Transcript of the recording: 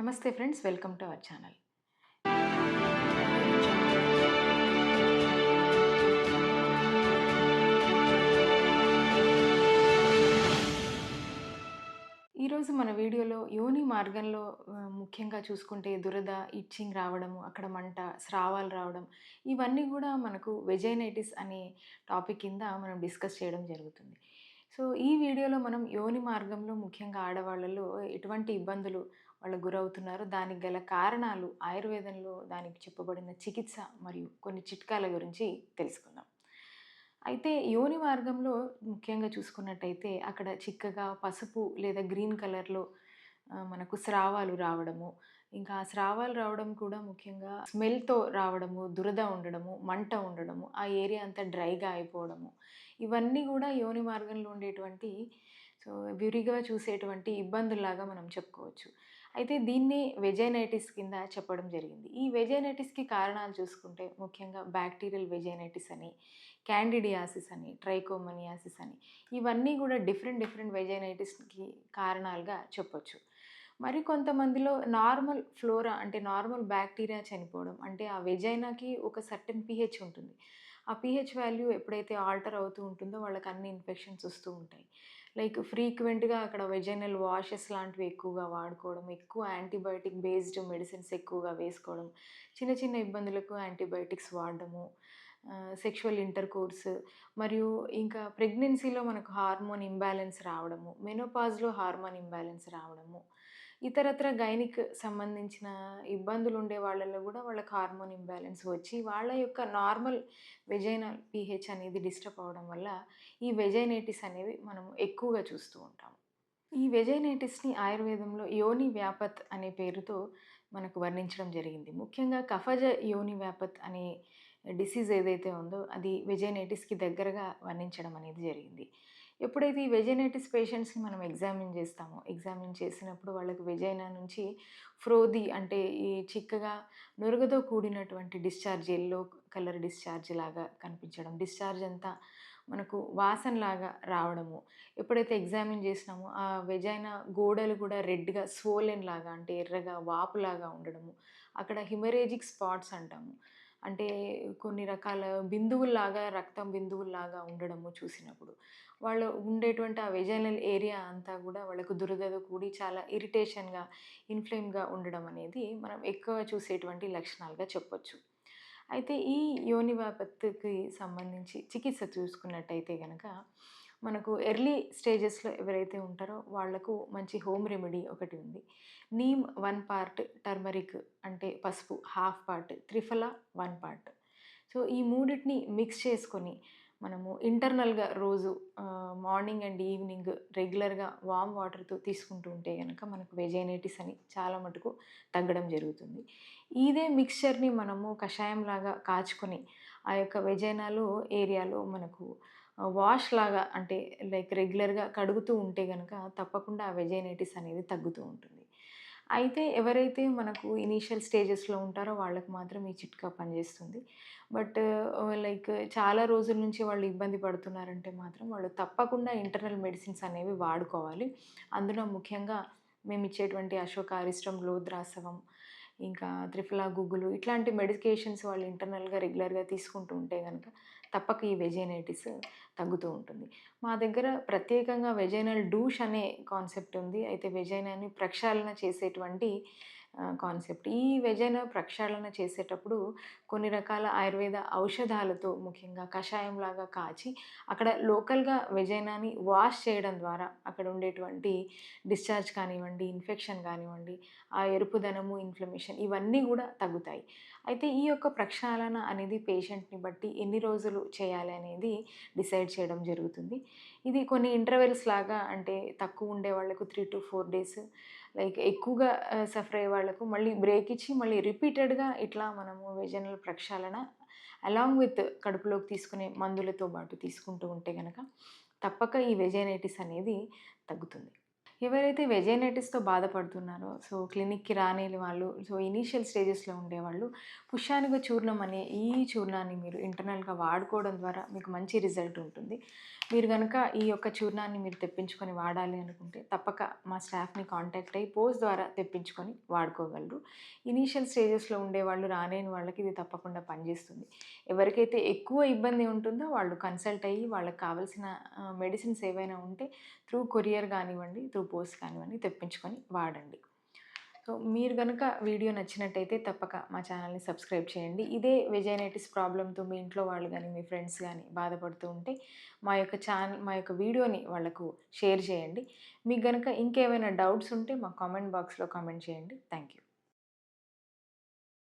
నమస్తే friends welcome to our channel. ఈరోజు మన వీడియోలో యోని మార్గంలో ముఖ్యంగా చూసుకుంటే దురద ఇచ్చింగ్ రావడము అక్కడ మంట స్రావాలు రావడం ఇవన్నీ కూడా మనకు వెజైనైటిస్ అనే టాపిక్ కింద మనం డిస్కస్ చేయడం జరుగుతుంది. సో ఈ వీడియోలో మనం యోని మార్గంలో ముఖ్యంగా ఆడవాళ్ళలో ఎటువంటి ఇబ్బందులు వాళ్ళు గురవుతున్నారు. దానికి గల కారణాలు ఆయుర్వేదంలో దానికి చెప్పబడిన చికిత్స మరియు కొన్ని చిట్కాల గురించి తెలుసుకుందాం. అయితే యోని మార్గంలో ముఖ్యంగా చూసుకున్నట్టయితే అక్కడ చిక్కగా పసుపు లేదా గ్రీన్ కలర్లో మనకు స్రావాలు రావడము ఇంకా ఆ స్రావాలు రావడం కూడా ముఖ్యంగా స్మెల్తో రావడము దురద ఉండడము మంట ఉండడము ఆ ఏరియా అంతా డ్రైగా అయిపోవడము. ఇవన్నీ కూడా యోని మార్గంలో ఉండేటువంటి సో విరిగా చూసేటువంటి ఇబ్బందుల్లాగా మనం చెప్పుకోవచ్చు. అయితే దీన్ని వెజైనైటిస్ కింద చెప్పడం జరిగింది. ఈ వెజైనైటిస్కి కారణాలు చూసుకుంటే ముఖ్యంగా బ్యాక్టీరియల్ వెజైనైటిస్ అని క్యాండిడియాసిస్ అని ట్రైకోమనియాసిస్ అని ఇవన్నీ కూడా డిఫరెంట్ డిఫరెంట్ వెజైనైటిస్కి కారణాలుగా చెప్పొచ్చు. మరి కొంతమందిలో నార్మల్ ఫ్లోరా అంటే నార్మల్ బ్యాక్టీరియా చనిపోవడం అంటే ఆ వెజైనాకి ఒక సర్టెన్ పిహెచ్ ఉంటుంది. ఆ పిహెచ్ వాల్యూ ఎప్పుడైతే ఆల్టర్ అవుతూ ఉంటుందో వాళ్ళకి అన్ని ఇన్ఫెక్షన్స్ వస్తూ ఉంటాయి. లైక్ ఫ్రీక్వెంట్గా అక్కడ వెజైనల్ వాషెస్ లాంటివి ఎక్కువగా వాడుకోవడం ఎక్కువ యాంటీబయాటిక్ బేస్డ్ మెడిసిన్స్ ఎక్కువగా వేసుకోవడం చిన్న చిన్న ఇబ్బందులకు యాంటీబయాటిక్స్ వాడడము సెక్షువల్ ఇంటర్ కోర్స్ మరియు ఇంకా ప్రెగ్నెన్సీలో మనకు హార్మోన్ ఇంబ్యాలెన్స్ రావడము మెనోపాజ్లో హార్మోన్ ఇంబ్యాలెన్స్ రావడము ఇతరత్ర గైనిక్ సంబంధించిన ఇబ్బందులు ఉండే వాళ్ళలో కూడా వాళ్ళకి హార్మోన్ ఇంబ్యాలెన్స్ వచ్చి వాళ్ళ యొక్క నార్మల్ వెజైనల్ పీహెచ్ అనేది డిస్టర్బ్ అవడం వల్ల ఈ వెజైనైటిస్ అనేవి మనం ఎక్కువగా చూస్తూ ఉంటాము. ఈ వెజైనైటిస్ని ఆయుర్వేదంలో యోని వ్యాపత్ అనే పేరుతో మనకు వర్ణించడం జరిగింది. ముఖ్యంగా కఫజ యోని వ్యాపత్ అనే డిసీజ్ ఏదైతే ఉందో అది వెజైనైటిస్కి దగ్గరగా వర్ణించడం అనేది జరిగింది. ఎప్పుడైతే ఈ వెజైనైటిస్ పేషెంట్స్ని మనం ఎగ్జామిన్ చేస్తామో ఎగ్జామిన్ చేసినప్పుడు వాళ్ళకి వెజైనా నుంచి ఫ్రోది అంటే ఈ చిక్కగా నురగతో కూడినటువంటి డిశ్చార్జ్ ఎల్లో కలర్ డిశ్చార్జ్ లాగా కనిపించడం డిశ్చార్జ్ అంతా మనకు వాసనలాగా రావడము. ఎప్పుడైతే ఎగ్జామిన్ చేసినామో ఆ వెజైనా గోడలు కూడా రెడ్గా స్వోలెన్ లాగా అంటే ఎర్రగా వాపులాగా ఉండడము. అక్కడ హిమరేజిక్ స్పాట్స్ అంటాము. అంటే కొన్ని రకాల బిందువుల్లాగా రక్తం బిందువుల్లాగా ఉండడము చూసినప్పుడు వాళ్ళు ఉండేటువంటి ఆ వెజైనల్ ఏరియా అంతా కూడా వాళ్ళకు దురదతో కూడి చాలా ఇరిటేషన్గా ఇన్ఫ్లేమ్గా ఉండడం అనేది మనం ఎక్కువ చూసేటువంటి లక్షణాలుగా చెప్పొచ్చు. అయితే ఈ యోనివాపత్తికి సంబంధించి చికిత్స చూసుకున్నట్టయితే కనుక మనకు ఎర్లీ స్టేజెస్లో ఎవరైతే ఉంటారో వాళ్ళకు మంచి హోమ్ రెమెడీ ఒకటి ఉంది. నీమ్ వన్ పార్ట్ టర్మరిక్ అంటే పసుపు half part triphala one part. So ఈ మూడింటిని మిక్స్ చేసుకొని మనము ఇంటర్నల్గా రోజు మార్నింగ్ అండ్ ఈవినింగ్ రెగ్యులర్గా వామ్ వాటర్తో తీసుకుంటూ ఉంటే కనుక మనకు వెజైనైటిస్ అని చాలా మటుకు తగ్గడం జరుగుతుంది. ఇదే మిక్స్చర్ని మనము కషాయం లాగా కాచుకొని ఆ యొక్క వెజైనాలో ఏరియాలో మనకు వాష్ లాగా అంటే లైక్ రెగ్యులర్గా కడుగుతూ ఉంటే కనుక తప్పకుండా ఆ వెజైనైటిస్ అనేది తగ్గుతూ ఉంటుంది. అయితే ఎవరైతే మనకు ఇనీషియల్ స్టేజెస్లో ఉంటారో వాళ్ళకి మాత్రం ఈ చిట్కా పనిచేస్తుంది. బట్ లైక్ చాలా రోజుల నుంచి వాళ్ళు ఇబ్బంది పడుతున్నారంటే మాత్రం వాళ్ళు తప్పకుండా ఇంటర్నల్ మెడిసిన్స్ అనేవి వాడుకోవాలి. అందులో ముఖ్యంగా మేము ఇచ్చేటువంటి అశోక అరిష్టం లోద్రాసవం ఇంకా త్రిఫలా గుగ్గులు ఇట్లాంటి మెడికేషన్స్ వాళ్ళు ఇంటర్నల్గా రెగ్యులర్గా తీసుకుంటూ ఉంటే కనుక తప్పక ఈ వెజైనైటిస్ తగ్గుతూ ఉంటుంది. మా దగ్గర ప్రత్యేకంగా వెజైనల్ డూష్ అనే కాన్సెప్ట్ ఉంది. అయితే వెజైనాని ప్రక్షాళన చేసేటువంటి కాన్సెప్ట్. ఈ వెజైన ప్రక్షాళన చేసేటప్పుడు కొన్ని రకాల ఆయుర్వేద ఔషధాలతో ముఖ్యంగా కషాయంలాగా కాచి అక్కడ లోకల్గా వెజైనాని వాష్ చేయడం ద్వారా అక్కడ ఉండేటువంటి డిశ్చార్జ్ కానివ్వండి ఇన్ఫెక్షన్ కానివ్వండి ఆ ఎరుపుదనము ఇన్ఫ్లమేషన్ ఇవన్నీ కూడా తగ్గుతాయి. అయితే ఈ యొక్క ప్రక్షాళన అనేది పేషెంట్ని బట్టి ఎన్ని రోజులు చేయాలి అనేది డిసైడ్ చేయడం జరుగుతుంది. ఇది కొన్ని ఇంటర్వెల్స్ లాగా అంటే తక్కువ ఉండే వాళ్ళకు three to four days like ఎక్కువగా సఫర్ అయ్యే వాళ్ళకు మళ్ళీ బ్రేక్ ఇచ్చి మళ్ళీ రిపీటెడ్గా ఇట్లా మనము వెజనల్ ప్రక్షాళన అలాంగ్ విత్ కడుపులోకి తీసుకునే మందులతో పాటు తీసుకుంటూ ఉంటే కనుక తప్పక ఈ వెజైనైటిస్ అనేది తగ్గుతుంది. ఎవరైతే వెజైనైటిస్‌తో బాధపడుతున్నారో, సో క్లినిక్‌కి రాలేని వాళ్ళు, సో ఇనీషియల్ స్టేజెస్‌లో ఉండేవాళ్ళు పుష్యానిక చూర్ణం అనే ఈ చూర్ణాన్ని మీరు ఇంటర్నల్‌గా వాడుకోవడం ద్వారా మీకు మంచి రిజల్ట్ ఉంటుంది. మీరు కనుక ఈ యొక్క చూర్ణాన్ని మీరు తెప్పించుకొని వాడాలి అనుకుంటే తప్పక మా స్టాఫ్‌ని కాంటాక్ట్ అయ్యి పోస్ట్ ద్వారా తెప్పించుకొని వాడుకోగలరు. ఇనీషియల్ స్టేజెస్‌లో ఉండేవాళ్ళు రాలేని వాళ్ళకి ఇది తప్పకుండా పనిచేస్తుంది. ఎవరికైతే ఎక్కువ ఇబ్బంది ఉంటుందో వాళ్ళు కన్సల్ట్ అయ్యి వాళ్ళకి కావాల్సిన మెడిసిన్స్ ఏవైనా ఉంటే త్రూ కొరియర్ కానివ్వండి, త్రూ పోస్ట్ కానివ్వండి తెప్పించుకొని వాడండి. సో మీరు కనుక వీడియో నచ్చినట్టయితే తప్పక మా ఛానల్‌ని సబ్స్క్రైబ్ చేయండి. ఇదే వెజైనైటిస్ ప్రాబ్లంతో మీ ఇంట్లో వాళ్ళు కానీ మీ ఫ్రెండ్స్ కానీ బాధపడుతూ ఉంటే మా యొక్క ఛానల్ మా యొక్క వీడియోని వాళ్ళకు షేర్ చేయండి. మీకు కనుక ఇంకేమైనా డౌట్స్ ఉంటే మా కామెంట్ బాక్స్‌లో కామెంట్ చేయండి. Thank you.